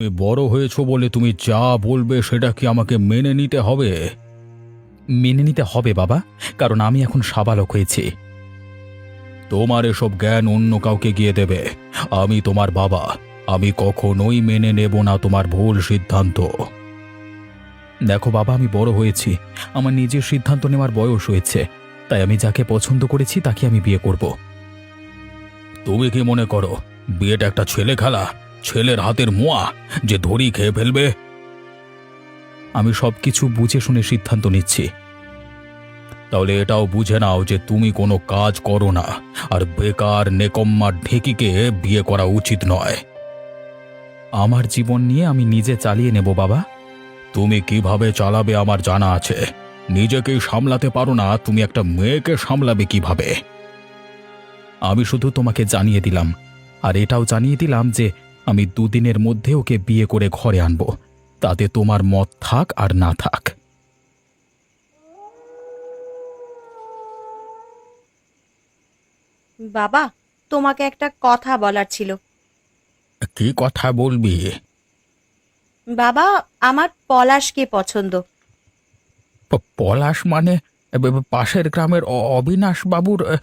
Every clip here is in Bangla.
তুমি বড় হয়েছো বলে তুমি যা বলবে সেটা কি আমাকে মেনে নিতে হবে? মেনে নিতে হবে বাবা কারণ আমি এখন সাবালক হয়েছি। তোমার এসব জ্ঞান অন্য কাউকে গিয়ে দেবে। আমি তোমার বাবা। আমি কখনোই মেনে নেব না তোমার ভুল সিদ্ধান্ত। দেখো বাবা আমি বড় হয়েছি। আমার নিজের সিদ্ধান্ত নেওয়ার বয়স হয়েছে। তাই আমি যাকে পছন্দ করেছি তাকে আমি বিয়ে করব। তুমি কি মনে করো বিয়েটা একটা ছেলে খেলা ছেলের হাতের মোয়া যে ধরি খেয়ে ফেলবে? আমি সব কিছু বুঝে শুনে সিদ্ধান্ত নিচ্ছি। তাহলে এটাও বুঝে নাও যে তুমি কোনো কাজ করো না, আর বেকার নেকম্মার ঢেকিকে বিয়ে করা উচিত নয়। আমার জীবন নিয়ে আমি নিজে চালিয়ে নেব বাবা। তুমি কীভাবে চালাবে আমার জানা আছে। নিজেকেই সামলাতে পারো না, তুমি একটা মেয়েকে সামলাবে কীভাবে? আমি শুধু তোমাকে জানিয়ে দিলাম, আর এটাও জানিয়ে দিলাম যে আমি দুদিনের মধ্যে ওকে বিয়ে করে ঘরে আনব। তাতে তোমার মত থাক আর না থাক। বাবা তোমাকে একটা কথা বলার ছিল। কি কথা বলবি? বাবা আমার পলাশকে পছন্দ। প- পলাশ মানে এ, ব- ব- পাশের গ্রামের অ- অবিনাশ বাবুর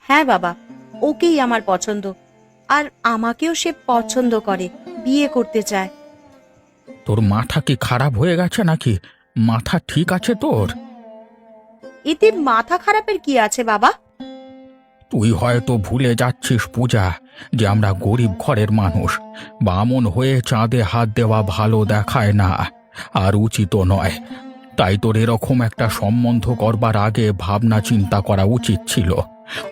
হ্যাঁ বাবা ওকেই আমার পছন্দ। আর আমাকেও সে পছন্দ করে বিয়ে করতে চায়। তোর মাথা কি খারাপ হয়ে গেছে নাকি? মাথা ঠিক আছে তোর? এতে মাথা খারাপের কি আছে বাবা? তুই হয়তো ভুলে যাচ্ছিস পূজা যে আমরা গরিব ঘরের মানুষ। বামন হয়ে চাঁদে হাত দেওয়া ভালো দেখায় না আর উচিত নয়। তাই তোর এরকম একটা সম্বন্ধ করবার আগে ভাবনা চিন্তা করা উচিত ছিল।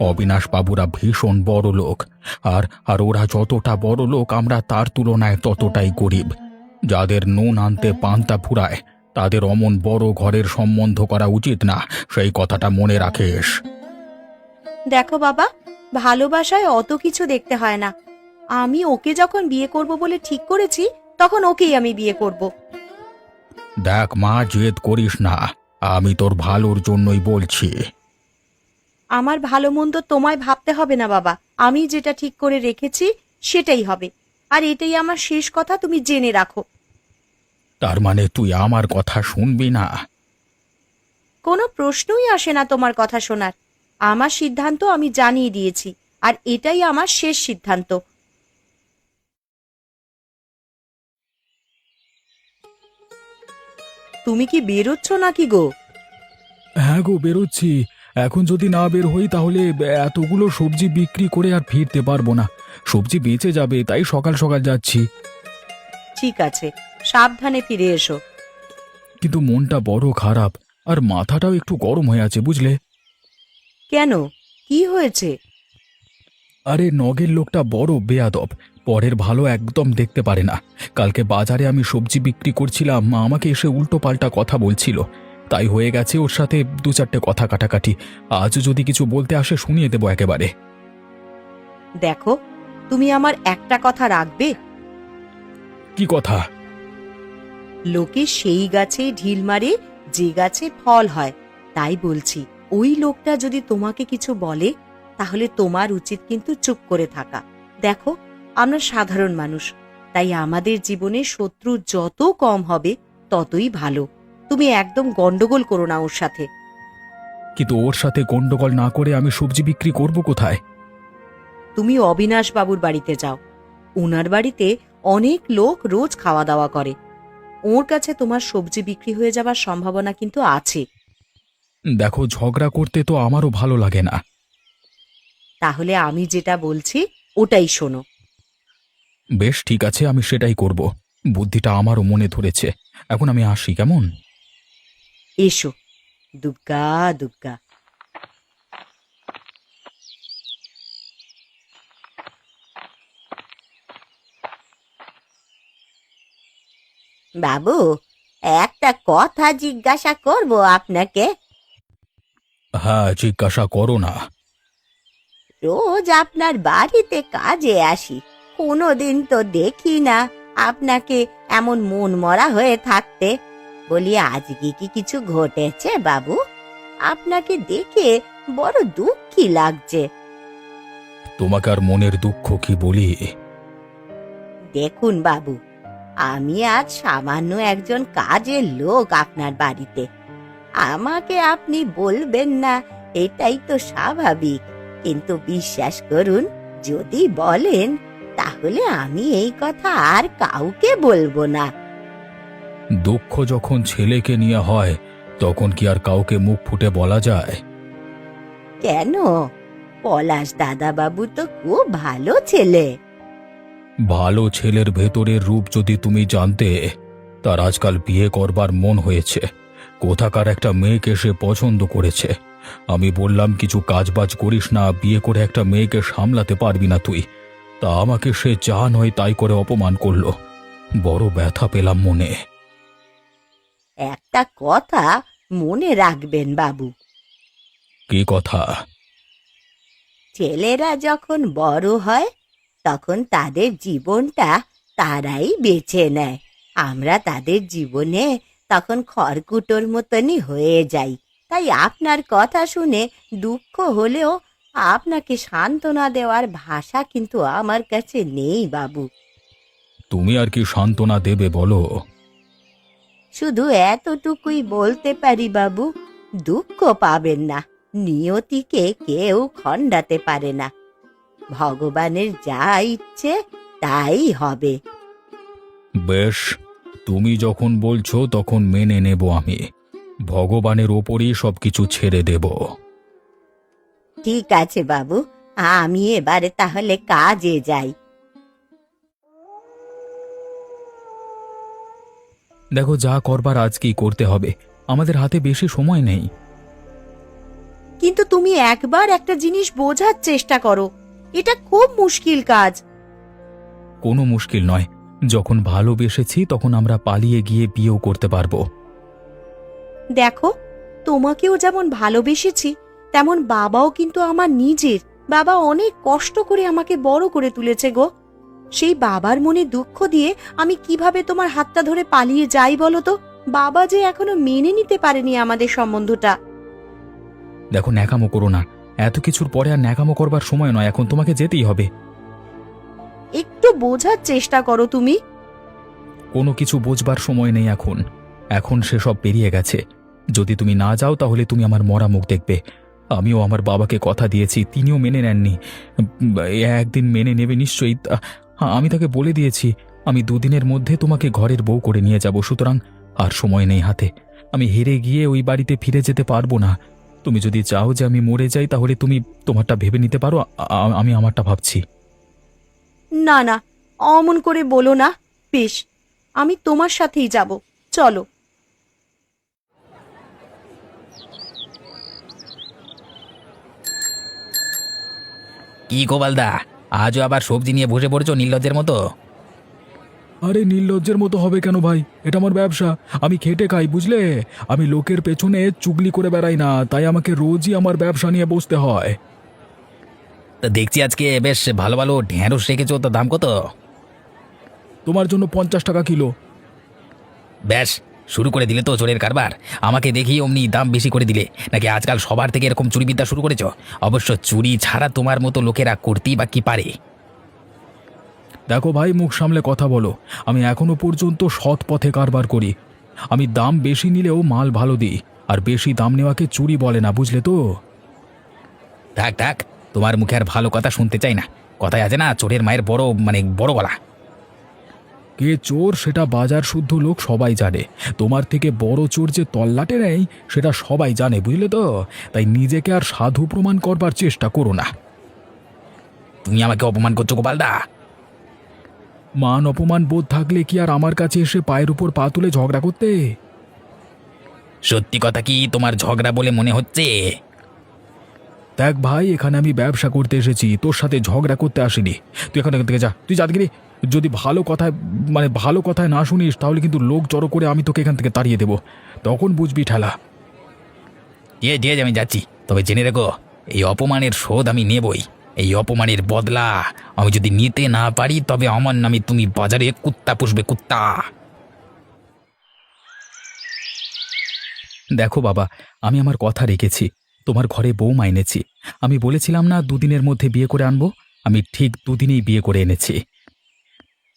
অবিনাশ বাবুরা ভীষণ বড় লোক। আর আর ওরা যতটা বড় লোক আমরা তার তুলনায় ততটাই গরিব। যাদের নুন আনতে পান্তা ফুরায় তাদের অমন বড় ঘরের সম্বন্ধ করা উচিত না সেই কথাটা মনে রাখিস। দেখো বাবা ভালোবাসায় অত কিছু দেখতে হয় না। আমি ওকে যখন বিয়ে করব বলে ঠিক করেছি তখন ওকেই আমি বিয়ে করব। দেখ মা জেদ করিস না। আমি তোর ভালোর জন্যই বলছি। আমার ভালো মন্দ তোমায় ভাবতে হবে না বাবা। আমি যেটা ঠিক করে রেখেছি সেটাই হবে। আর এটাই আমার শেষ কথা তুমি জেনে রাখো। তার মানে তুই আমার কথা শুনবি না? কোনো প্রশ্নই আসে না তোমার কথা শোনার। আমার সিদ্ধান্ত আমি জানিয়ে দিয়েছি আর এটাই আমার শেষ সিদ্ধান্ত। তুমি কি বেরোচ্ছ নাকি গো? হ্যাঁ গো বেরোচ্ছি। এখন যদি না বের হই তাহলে এতগুলো সবজি বিক্রি করে আর ফিরতে পারব না। সবজি বেঁচে যাবে তাই সকাল সকাল যাচ্ছি। ঠিক আছে সাবধানে ফিরে এসো। কিন্তু মনটা বড় খারাপ আর মাথাটাও একটু গরম হয়ে আছে বুঝলে? কেন? কি হয়েছে? আরে নগের লোকটা বড় বেয়াদব পরের ভালো একদম দেখতে পারে না। কালকে বাজারে আমি সবজি বিক্রি করছিলাম মা আমাকে এসে উল্টো পাল্টা কথা বলছিল। তাই হয়ে গেছে ওর সাথে দু চারটে কথা কাটাকাটি। আজও যদি কিছু বলতে আসে শুনিয়ে দেবো একেবারে। দেখো তুমি আমার একটা কথা রাখবে? কি কথা? লোকে সেই গাছে ঢিল মারে যে গাছে ফল হয় তাই বলছি। ওই লোকটা যদি তোমাকে কিছু বলে তাহলে তোমার উচিত কিন্তু চুপ করে থাকা। দেখো আমরা সাধারণ মানুষ তাই আমাদের জীবনে শত্রু যত কম হবে ততই ভালো। তুমি একদম গন্ডগোল করো না ওর সাথে। কিন্তু ওর সাথে গন্ডগোল না করে আমি সবজি বিক্রি করব কোথায়? তুমি অবিনাশ বাবুর বাড়িতে যাও। ওনার বাড়িতে অনেক লোক রোজ খাওয়া দাওয়া করে। ওর কাছে তোমার সবজি বিক্রি হয়ে যাবার সম্ভাবনা কিন্তু আছে। দেখো ঝগড়া করতে তো আমারও ভালো লাগে না। তাহলে আমি যেটা বলছি ওটাই শোনো। বেশ ঠিক আছে আমি সেটাই করব। বুদ্ধিটা আমারও মনে ধরেছে। এখন আমি আসি কেমন? এসো। দুর্গা দুর্গা বাবু একটা কথা জিজ্ঞাসা করব আপনাকে। হ্যাঁ জিজ্ঞাসা করো না। রোজ আপনার বাড়িতে কাজে আসি। কোনোদিন তো দেখি না আপনাকে এমন মন মরা হয়ে থাকতে। বলি আজকে কি কিছু ঘটেছে বাবু? আপনাকে দেখে বড় দুঃখী লাগছে। তোমাকে আর মনের দুঃখ কি বলি? দেখুন বাবু আমি আজ সামান্য একজন কাজের লোক আপনার বাড়িতে। আমাকে আপনি বলবেন না এটাই তো স্বাভাবিক। কিন্তু বিশ্বাস করুন যদি বলেন তাহলে আমি এই কথা আর কাউকে বলব না। দুঃখ যখন ছেলেকে নিয়ে হয় তখন কি আর কাউকে মুখ ফুটে বলা যায়? কেন? পলাশ দাদা বাবু তো খুব ভালো ছেলে। ভালো ছেলের ভেতরের রূপ যদি তুমি জানতে তার আজকাল বিয়ে করবার মন হয়েছে। কোথাকার একটা মেয়েকে সে পছন্দ করেছে। আমি বললাম কিছু কাজবাজ করিস না বিয়ে করে একটা মেয়েকে সামলাতে পারবি না তুই। তা আমাকে সে যা নয় তাই করে অপমান করল। বড় ব্যথা পেলাম মনে। একটা কথা মনে রাখবেন বাবু। কি কথা? ছেলেরা যখন বড় হয় তখন তাদের জীবনটা তারাই বেছে নেয়। আমরা তাদের জীবনে তখন খড়কুটোর মতনই হয়ে যাই। তাই আপনার কথা শুনে দুঃখ হলেও আপনাকে সান্ত্বনা দেওয়ার ভাষা কিন্তু আমার কাছে নেই বাবু। তুমি আর কি সান্ত্বনা দেবে বলো? শুধু এতটুকুই বলতে পারি বাবু দুঃখ পাবেন না। নিয়তিকে কেউ খণ্ডাতে পারে না। ভগবানের যা ইচ্ছে তাই হবে। বেশ তুমি যখন বলছো তখন মেনে নেব আমি। ভগবানের ওপরই সবকিছু ছেড়ে দেব। ঠিক আছে বাবু। আমি এবারে তাহলে কাজে যাই। দেখো যা করবার আজকেই করতে হবে? আমাদের হাতে বেশি সময় নেই। কিন্তু তুমি একবার একটা জিনিস বোঝার চেষ্টা করো। এটা খুব মুশকিল কাজ। কোনো মুশকিল নয়। যখন ভালোবেসেছি তখন আমরা পালিয়ে গিয়ে বিয়েও করতে পারব। দেখো তোমাকেও যেমন ভালোবেসেছি তেমন বাবাও কিন্তু আমার নিজের। বাবা অনেক কষ্ট করে আমাকে বড় করে তুলেছে গো। সেই বাবার মনে দুঃখ দিয়ে আমি কীভাবে তোমার হাতটা ধরে পালিয়ে যাই বলো তো? বাবা যে এখনও মেনে নিতে পারেনি আমাদের সম্বন্ধটা। দেখো ন্যাকামো করো না। এত কিছুর পরে আর ন্যাকামো করবার সময় নয় এখন তোমাকে যেতেই হবে। একটু বোঝার চেষ্টা করো তুমি। কোনো কিছু বোঝবার সময় নেই এখন। এখন সেসব পেরিয়ে গেছে। যদি তুমি না যাও তাহলে তুমি আমার মরা মুখ দেখবে। আমিও আমার বাবাকে কথা দিয়েছি তিনিও মেনে নেননি। একদিন মেনে নেবে নিশ্চয়ই তা- আমি তাকে বলে দিয়েছি আমি দুদিনের মধ্যে তোমাকে ঘরের বউ করে নিয়ে যাব সুতরাং আর সময় নেই হাতে। আমি হেরে গিয়ে ওই বাড়িতে ফিরে যেতে পারব না। তুমি যদি চাও যে আমি মরে যাই তাহলে তুমি তোমারটা ভেবে নিতে পারো আমি আমারটা ভাবছি। না না অমন করে বলো না। বেশ আমি তোমার সাথেই যাব চলো। কি গোপালদা? আজও আবার সবজি নিয়ে বসে পড়েছো নির্লজ্জের মতো? আরে নির্লজ্জের মতো হবে কেন ভাই? এটা আমার ব্যবসা। আমি খেটে খাই বুঝলে? আমি লোকের পেছনে চুগলি করে বেড়াই না তাই আমাকে রোজই আমার ব্যবসা নিয়ে বসতে হয়। তা দেখছি আজকে বেশ ভালো ভালো ঢেঁড়স রেখেছো তো দাম কত? তোমার জন্য পঞ্চাশ টাকা কিলো। ব্যাস শুরু করে দিলে তো চোরের কারবার। আমাকে দেখি অমনি দাম বেশি করে দিলে। নাকি আজকাল সবার থেকে এরকম চুরিবিদ্যা শুরু করেছ? অবশ্য চুরি ছাড়া তোমার মতো লোকেরা করতেই বা কি পারে? দেখো ভাই মুখ সামলে কথা বলো। আমি এখনও পর্যন্ত সৎ পথে কারবার করি। আমি দাম বেশি নিলেও মাল ভালো দিই আর বেশি দাম নেওয়াকে চুরি বলে না বুঝলে তো? থাক থাক তোমার মুখে আর ভালো কথা শুনতে চাই না। কথায় আছে না চোরের মায়ের বড় মানে বড় গলা। কে চোর সেটা বাজার শুদ্ধ লোক সবাই জানে। তোমার থেকে বড় চোর যে তল্লাটে নেই, সেটা সবাই জানে, বুঝলে তো? তাই নিজেকে আর সাধু প্রমাণ করবার চেষ্টা করো না। তুমি আমাকে অপমান করছ, গোপালদা? মান অপমান বোধ থাকলে কি আর আমার কাছে এসে পায়ের উপর পা তুলে ঝগড়া করতে? সত্যি কথা কি তোমার ঝগড়া বলে মনে হচ্ছে? দেখ ভাই, এখানে আমি ব্যবসা করতে এসেছি, তোর সাথে ঝগড়া করতে আসিনি। তুই এখান থেকে যা, তুই যাদগিরি। যদি ভালো কথায় মানে ভালো কথায় না শুনিস তাহলে কিন্তু লোক জড়ো করে আমি তোকে এখান থেকে তাড়িয়ে দেবো। তখন বুঝবি ঠেলা। ঠিক আছে, আমি যাচ্ছি। তবে জেনে রেখো এই অপমানের শোধ আমি নেবই। এই অপমানের বদলা আমি যদি নিতে না পারি তবে আমার নামে তুমি বাজারে কুত্তা পুষবে কুত্তা। দেখো বাবা আমি আমার কথা রেখেছি। তোমার ঘরে বউ মাইনেছি আমি বলেছিলাম না দুদিনের মধ্যে বিয়ে করে আনব? আমি ঠিক দুদিনেই বিয়ে করে এনেছি।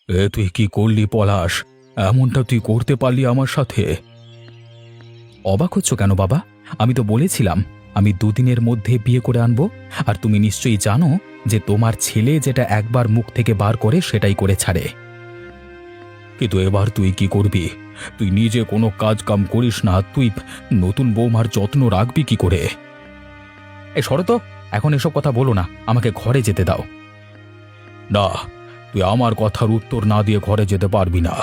এ তুই কি করলি পলাশ? এমনটা তুই করতে পারলি আমার সাথে? অবাক হচ্ছ কেন বাবা? আমি তো বলেছিলাম, আমি দুদিনের মধ্যে বিয়ে করে আনব। আর তুমি নিশ্চয়ই জানো যে তোমার ছেলে যেটা একবার মুখ থেকে বার করে সেটাই করে ছাড়ে। কিন্তু এবার তুই কি করবি? তুই নিজে কোনো কাজ কাম করিস না। তুই নতুন বৌমার যত্ন রাখবি কি করে? এ শরত এখন এসব কথা বলো না। আমাকে ঘরে যেতে দাও। না তুই আমার কথার উত্তর না দিয়ে ঘরে যেতে পারবি না।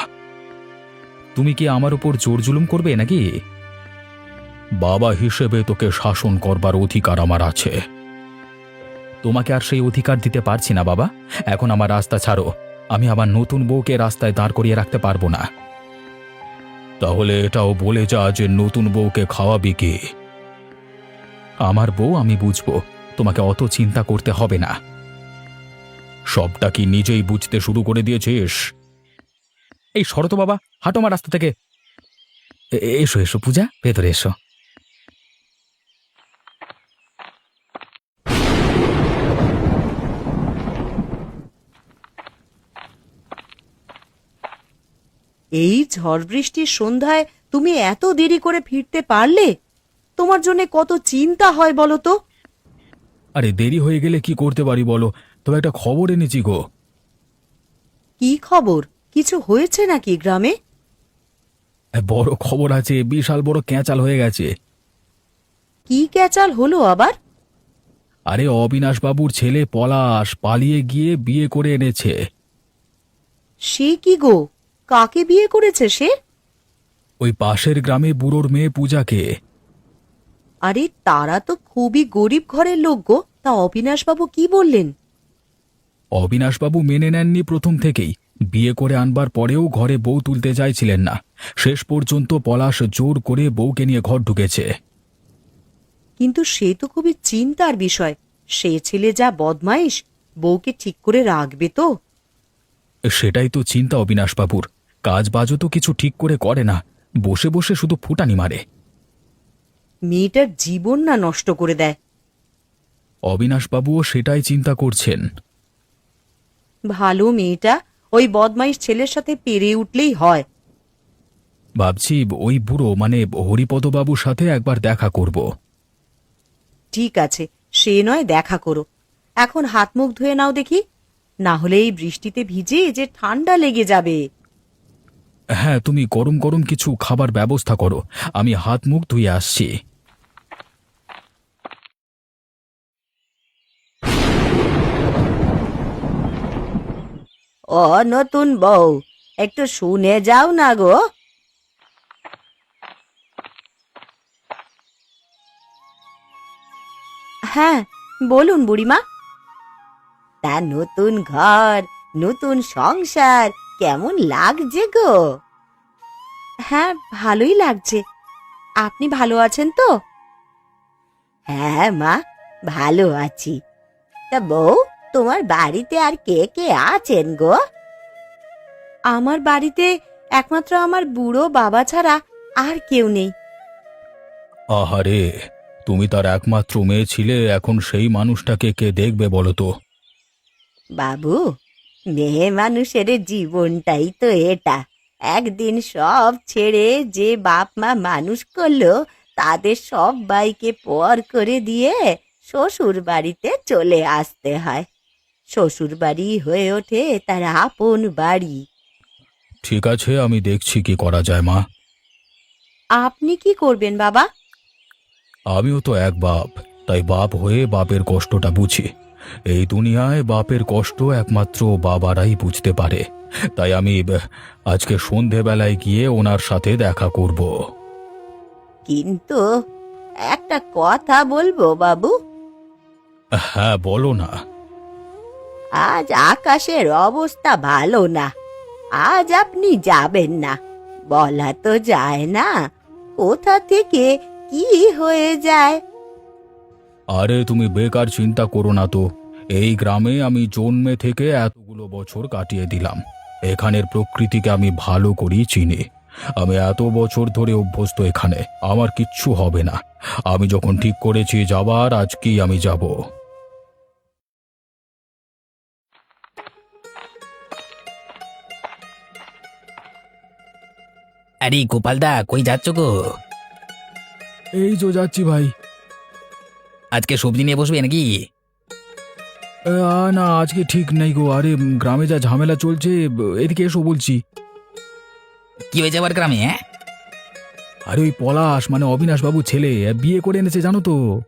তুমি কি আমার উপর জোর জুলুম করবে নাকি? বাবা হিসেবে তোকে শাসন করবার অধিকার আমার আছে। তোমাকে আর সেই অধিকার দিতে পারছি না, বাবা। এখন আমার রাস্তা ছাড়ো। আমি আমার নতুন বউকে রাস্তায় দাঁড় করিয়ে রাখতে পারব না। তাহলে এটাও বলে যা যে নতুন বউকে খাওয়াবি কি। আমার বউ আমি বুঝব। তোমাকে অত চিন্তা করতে হবে না। সবটা কি নিজেই বুঝতে শুরু করে দিয়েছিস? এই শরত বাবা হাঁটো আমার রাস্তা থেকে। এ- এসো এসো পূজা ভেতরে এসো। এই ঝড় বৃষ্টির সন্ধ্যায় তুমি এত দেরি করে ফিরতে পারলে? তোমার জন্য কত চিন্তা হয় বলো তো? আরে দেরি হয়ে গেলে কি করতে পারি বলো? তবে একটা খবর এনেছি গো। কি খবর? কিছু হয়েছে নাকি গ্রামে? বড় খবর আছে বিশাল বড় ক্যাঁচাল হয়ে গেছে। কি ক্যাচাল হলো আবার? আরে অবিনাশ বাবুর ছেলে পলাশ পালিয়ে গিয়ে বিয়ে করে এনেছে। সে কি গো? কাকে বিয়ে করেছে সে? ওই পাশের গ্রামে বুড়োর মেয়ে পূজাকে। আরে তারা তো খুবই গরিব ঘরের লোক গো। তা অবিনাশবাবু কি বললেন? অবিনাশবাবু মেনে নেননি প্রথম থেকেই। বিয়ে করে আনবার পরেও ঘরে বউ তুলতে চাইছিলেন না। শেষ পর্যন্ত পলাশ জোর করে বউকে নিয়ে ঘর ঢুকেছে। কিন্তু সে তো খুবই চিন্তার বিষয়। সে ছেলে যা বদমাইশ বউকে ঠিক করে রাখবে তো। সেটাই তো চিন্তা অবিনাশবাবুর। কাজ বাজও তো কিছু ঠিক করে করে না। বসে বসে শুধু ফুটানি মারে। মেয়েটার জীবন না নষ্ট করে দেয়। অবিনাশবাবুও সেটাই চিন্তা করছেন। ভালো মেয়েটা ওই বদমাইশ ছেলের সাথে পেরে উঠলেই হয়। ভাবছি ওই বুড়ো মানে হরিপদবাবুর সাথে একবার দেখা করব। ঠিক আছে সে নয় দেখা করো। এখন হাত মুখ ধুয়ে নাও দেখি। না হলে এই বৃষ্টিতে ভিজে যে ঠান্ডা লেগে যাবে। হ্যাঁ তুমি গরম গরম কিছু খাবার ব্যবস্থা করো। আমি হাত মুখ ধুয়ে আসছি। ও নতুন বউ একটু শুনে যাও না গো। হ্যাঁ বলুন বুড়িমা। তা নতুন ঘর নতুন সংসার কেমন লাগছে গো? হ্যাঁ ভালোই লাগছে। আপনি ভালো আছেন তো? হ্যাঁ মা ভালো আছি। তা বউ? তোমার বাড়িতে আর কে কে আছেন গো? আমার বাড়িতে একমাত্র আমার বুড়ো বাবা ছাড়া আর কেউ নেই। আহারে তুমি তার একমাত্র মেয়ে ছিলে এখন সেই মানুষটাকে কে দেখবে বলো তো? বাবু মেয়ে মানুষের জীবনটাই তো এটা। একদিন সব ছেড়ে যে বাপ মা মানুষ করল তাদের সব বাইকে পর করে দিয়ে শ্বশুর বাড়িতে চলে আসতে হয়। শ্বশুর বাড়ি হয়ে ওঠে তার আপন বাড়ি। ঠিক আছে আমি দেখছি কি করা যায় মা। আপনি কি করবেন বাবা? আমিও তো এক বাপ তাই বাপ হয়ে বাপের কষ্টটা বুঝি। এই দুনিয়ায় বাপের কষ্ট একমাত্র বাবারাই বুঝতে পারে। তাই আমি আহ, আজকে সন্ধেবেলায় গিয়ে ওনার সাথে দেখা করব। কিন্তু একটা কথা বলব বাবু? হ্যাঁ বলো না। আজ আকাশের অবস্থা ভালো না। আজ আপনি যাবেন না। বলা তো যায় না, কোথা থেকে কি হয়ে যায়? আরে, তুমি বেকার চিন্তা করো না তো। এই গ্রামে আমি জন্মে থেকে এতগুলো বছর কাটিয়ে দিলাম। এখানের প্রকৃতিকে আমি ভালো করেই চিনি। আমি এত বছর ধরে অভ্যস্ত এখানে, আমার কিচ্ছু হবে না। আমি যখন ঠিক করেছি যাবার, আজকেই আমি যাব। আরে গোপালদা কই যাচ্ছ গো? এই তো যাচ্ছি ভাই। আজকে সবজি নিয়ে বসবে নাকি? এ, আ, না আজকে ঠিক নেই গো। আরে গ্রামে যা ঝামেলা চলছে এদিকে এসো বলছি। কি হয়েছে আবার গ্রামে হ্যাঁ? আরে ওই পলাশ মানে অবিনাশ বাবু ছেলে বিয়ে করে এনেছে জানো তো?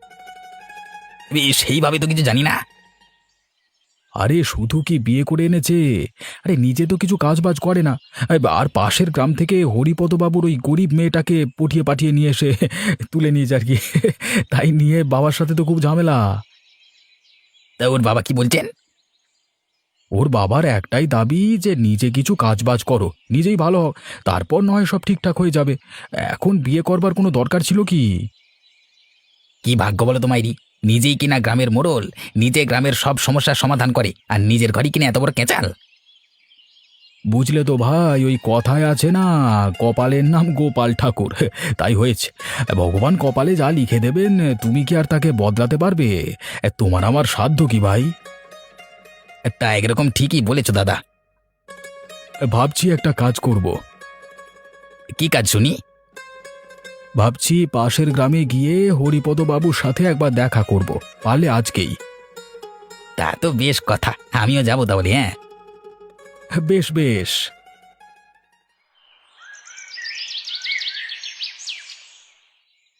এ, সেইভাবে তো কিছু জানি না। আরে শুধু কি বিয়ে করে এনেছে? আরে নিজে তো কিছু কাজ বাজ করে না। আর পাশের গ্রাম থেকে হরিপদবাবুর ওই গরিব মেয়েটাকে পটিয়ে পাঠিয়ে নিয়ে এসে তুলে নিয়েছে আর কি। তাই নিয়ে বাবার সাথে তো খুব ঝামেলা। তা ওর বাবা কি বলছেন? ওর বাবার একটাই দাবি যে নিজে কিছু কাজ বাজ করো নিজেই ভালো হোক তারপর নয় সব ঠিকঠাক হয়ে যাবে। এখন বিয়ে করবার কোনো দরকার ছিল কি? কি ভাগ্য বলো তো মাইরি। নিজেই কিনা গ্রামের মোড়ল নিজে গ্রামের সব সমস্যার সমাধান করে আর নিজের ঘরই কিনা এত বড় কেঁচাল। বুঝলে তো ভাই ওই কথায় আছে না কপালের নাম গোপাল ঠাকুর। তাই হয়েছে। ভগবান কপালে যা লিখে দেবেন তুমি কি আর তাকে বদলাতে পারবে? তোমার আমার সাধ্য কি ভাই? তা একরকম ঠিকই বলেছ দাদা। ভাবছি একটা কাজ করব। কি কাজ শুনি? ভাবছি পাশের গ্রামে গিয়ে হরিপদ বাবুর সাথে একবার দেখা করব। পারলে আজকেই। তা তো বেশ কথা আমিও যাব তাহলে হ্যাঁ? বেশ বেশ।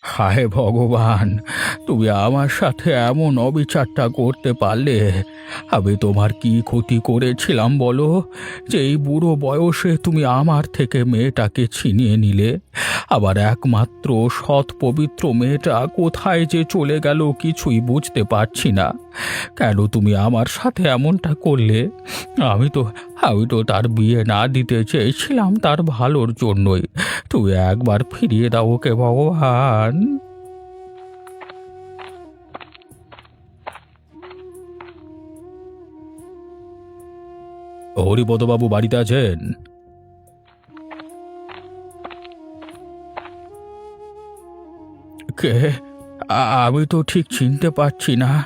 হায় ভগবান তুমি আমার সাথে এমন অবিচারটা করতে পারলে আমি তোমার কি ক্ষতি করেছিলাম বলো? যে এই বুড়ো বয়সে তুমি আমার থেকে মেয়েটাকে ছিনিয়ে নিলে? আবার একমাত্র সৎ পবিত্র মেয়েটা কোথায় যে চলে গেল কিছুই বুঝতে পারছি না। কেন তুমি আমার সাথে এমনটা করলে? আমি তো আমি তো তার বিয়ে না দিতে চেয়েছিলাম তার ভালোর জন্যই। তুই একবার ফিরিয়ে দাও ওকে, ভগবান। হরিপদবাবু বাড়িতে আছেন? কে আমি তো ঠিক চিনতে পারছি না।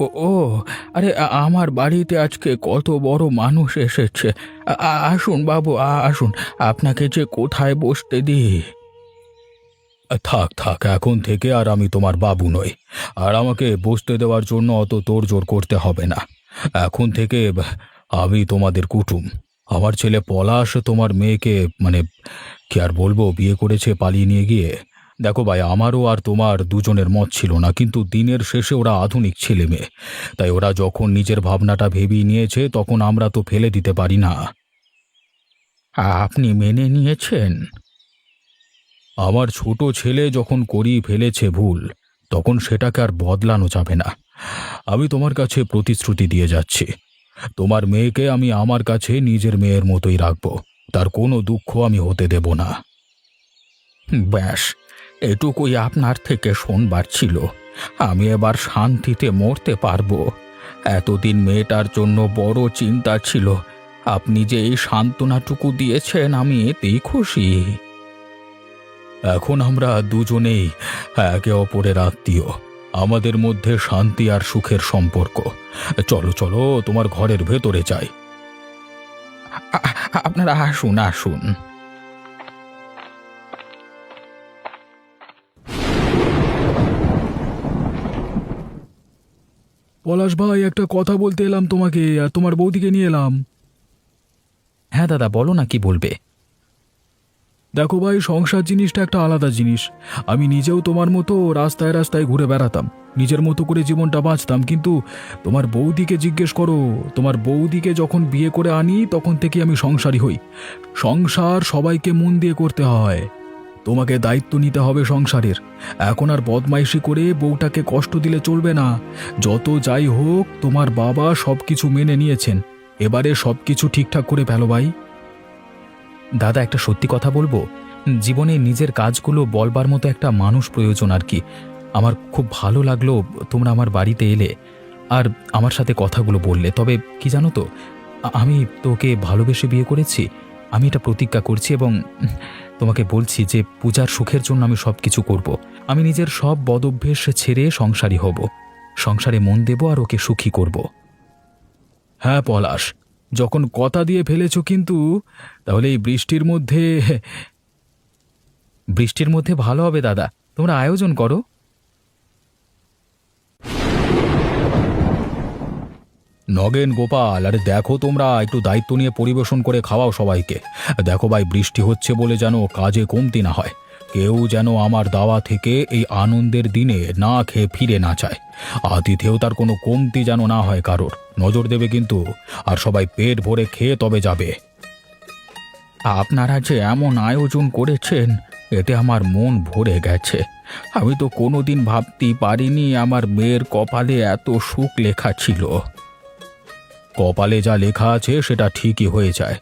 ও ও, আরে আমার বাড়িতে আজকে কত বড় মানুষ এসেছে। আসুন বাবু, আ- আসুন, আপনাকে যে কোথায় বসতে দিই। থাক থাক, এখন থেকে আর আমি তোমার বাবু নই। আর আমাকে বসতে দেওয়ার জন্য অত তোড়জোড় করতে হবে না। এখন থেকে আমি তোমাদের কুটুম। আমার ছেলে পলাশ তোমার মেয়েকে মানে কি আর বলব, বিয়ে করেছে পালিয়ে নিয়ে গিয়ে। দেখো ভাই, আমারও আর তোমার দুজনের মত ছিল না, কিন্তু দিনের শেষে ওরা আধুনিক ছেলে মেয়ে। তাই ওরা যখন নিজের ভাবনাটা ভেবেই নিয়েছে, তখন আমরা তো ফেলে দিতে পারি না। আপনি মেনে নিয়েছেন? আমার ছোট ছেলে যখন করি ফেলেছে ভুল, তখন সেটাকে আর বদলানো যাবে না। আমি তোমার কাছে প্রতিশ্রুতি দিয়ে যাচ্ছি। তোমার মেয়েকে আমি আমার কাছে নিজের মেয়ের মতোই রাখব। তার কোনো দুঃখ আমি হতে দেব না। ব্যাস। এটুকুই আপনার থেকে শোনবার ছিল। আমি এবার শান্তিতে মরতে পারব। এতদিন মেয়েটার জন্য বড় চিন্তা ছিল। আপনি যে এই সান্ত্বনাটুকু দিয়েছেন, আমি এতেই খুশি। এখন আমরা দুজনেই একে অপরের আত্মীয়। আমাদের মধ্যে শান্তি আর সুখের সম্পর্ক। চলো চলো, তোমার ঘরের ভেতরে যাই। আপনারা আসুন আসুন। পলাশ ভাই একটা কথা বলতে এলাম তোমাকে আর তোমার বৌদিকে নিয়ে এলাম। হ্যাঁ দাদা বলো না কি বলবে। দেখো ভাই সংসার জিনিসটা একটা আলাদা জিনিস। আমি নিজেও তোমার মতো রাস্তায় রাস্তায় ঘুরে বেড়াতাম। নিজের মতো করে জীবনটা বাঁচতাম কিন্তু তোমার বৌদিকে জিজ্ঞেস করো তোমার বৌদিকে যখন বিয়ে করে আনি তখন থেকে আমি সংসারী হই। সংসার সবাইকে মন দিয়ে করতে হয়। তোমাকে দায়িত্ব নিতে হবে সংসারের। এখন আর বদমাইশি করে বউটাকে কষ্ট দিলে চলবে না। যত যাই হোক, তোমার বাবা সব কিছু মেনে নিয়েছেন। এবারে সব কিছু ঠিকঠাক করে ফেলো ভাই। দাদা, একটা সত্যি কথা বলব। জীবনে নিজের কাজগুলো বলবার মতো একটা মানুষ প্রয়োজন আর কি। আমার খুব ভালো লাগল তোমরা আমার বাড়িতে এলে। আর আমার সাথে কথাগুলো বললে। তবে কি জানো তো আমি তোকে ভালোবেসে বিয়ে করেছি। আমি এটা প্রতিজ্ঞা করছি এবং তোমাকে বলছি যে পূজার সুখের জন্য আমি সব কিছু করব। আমি নিজের সব বদভ্যেস ছেড়ে সংসারী হব। সংসারে মন দেব আর ওকে সুখী করব। হ্যাঁ পলাশ, যখন কথা দিয়ে ফেলেছ কিন্তু, তাহলে এই বৃষ্টির মধ্যে বৃষ্টির মধ্যে ভালো হবে দাদা। তোমরা আয়োজন করো। নগেন গোপাল, আরে দেখো তোমরা, একটু দায়িত্ব নিয়ে পরিবেশন করে খাওয়াও সবাইকে। দেখো ভাই, বৃষ্টি হচ্ছে বলে যেন কাজে কমতি না হয়। কেউ যেন আমার দাওয়া থেকে এই আনন্দের দিনে না খেয়ে ফিরে না চায়। আতিথেও তার কোনো কমতি যেন না হয় কারোর। নজর দেবে কিন্তু, আর সবাই পেট ভরে খেয়ে তবে যাবে। আপনারা যে এমন আয়োজন করেছেন, এতে আমার মন ভরে গেছে। আমি তো কোনোদিন ভাবতেই পারিনি আমার মেয়ের কপালে এত সুখ লেখা ছিল। কপালে যা লেখা আছে সেটা ঠিকই হয়ে যায়।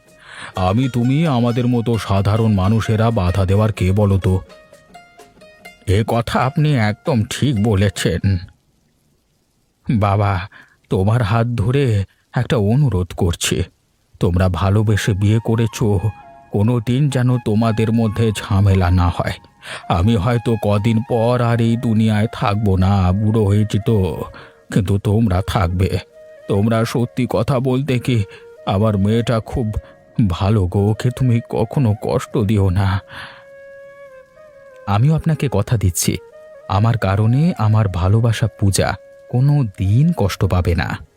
আমি তুমি আমাদের মতো সাধারণ মানুষেরা বাধা দেওয়ার কে বলো তো? এ কথা আপনি একদম ঠিক বলেছেন। বাবা, তোমার হাত ধরে একটা অনুরোধ করছি। তোমরা ভালোবেসে বিয়ে করেছ কোনো দিন যেন তোমাদের মধ্যে ঝামেলা না হয়। আমি হয়তো কদিন পর আর এই দুনিয়ায় থাকব না, বুড়ো হয়েছি তো, কিন্তু তোমরা থাকবে। তোমরা সত্যি কথা বলতে কি? আমার মেয়েটা খুব ভালো গো, ওকে তুমি কখনো কষ্ট দিও না। আমিও আপনাকে কথা দিচ্ছি। আমার কারণে আমার ভালোবাসা পূজা কোনো দিন কষ্ট পাবে না।